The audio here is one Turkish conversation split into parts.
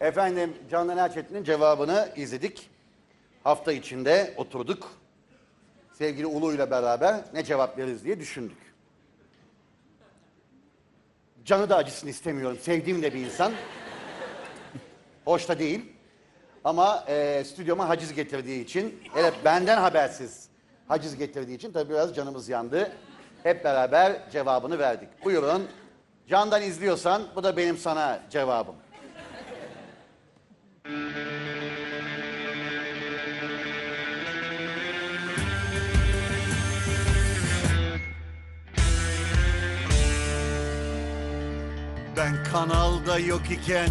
Efendim Candan Erçetin'in cevabını izledik. Hafta içinde oturduk. Sevgili Ulu ile beraber ne cevap veririz diye düşündük. Canı da acısını istemiyorum. Sevdiğim de bir insan. Hoş da değil. Ama e, stüdyoma haciz getirdiği için, hele benden habersiz haciz getirdiği için tabii biraz canımız yandı. Hep beraber cevabını verdik. Buyurun. Candan izliyorsan bu da benim sana cevabım. Ben kanalda yok iken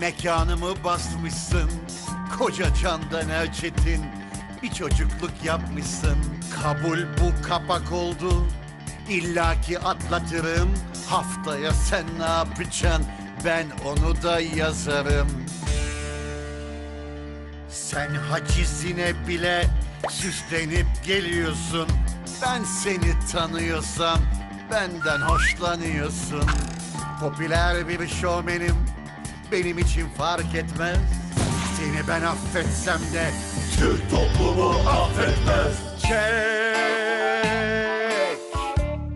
mekanımı basmışsın. Koca Candan Erçetin bir çocukluk yapmışsın. Kabul bu kapak oldu. İlla ki atlatırım. Haftaya sen ne yapacaksın? Ben onu da yazarım. Sen hacizine bile süslenip geliyorsun. Ben seni tanıyorsam benden hoşlanıyorsun. Popüler bir şovmenim benim için fark etmez. Seni ben affetsem de Türk toplumu affetmez. Çek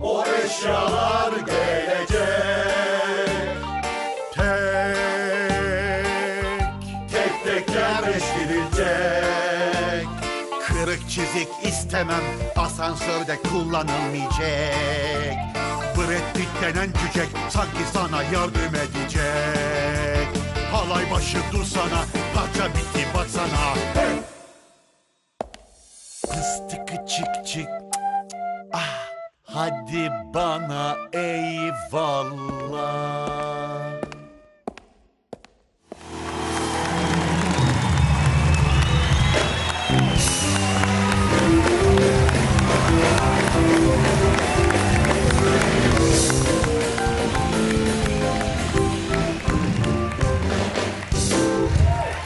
o eşyalar gelecek. Tek tek tek yerleştirilecek. Kırık çizik istemem asansörde kullanılmayacak. Brad Pitt denen cücek sanki sana yardım edecek. Halay başı dursana parça bitti baksana. Hey! Fıstıkı çık çık Ah, hadi bana eyvallah.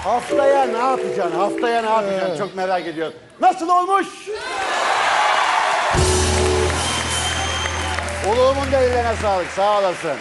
Haftaya ne yapacaksın? Haftaya ne yapacaksın? Çok merak ediyorum. Nasıl olmuş? Uluğumun da ellerine sağlık. Sağ olasın.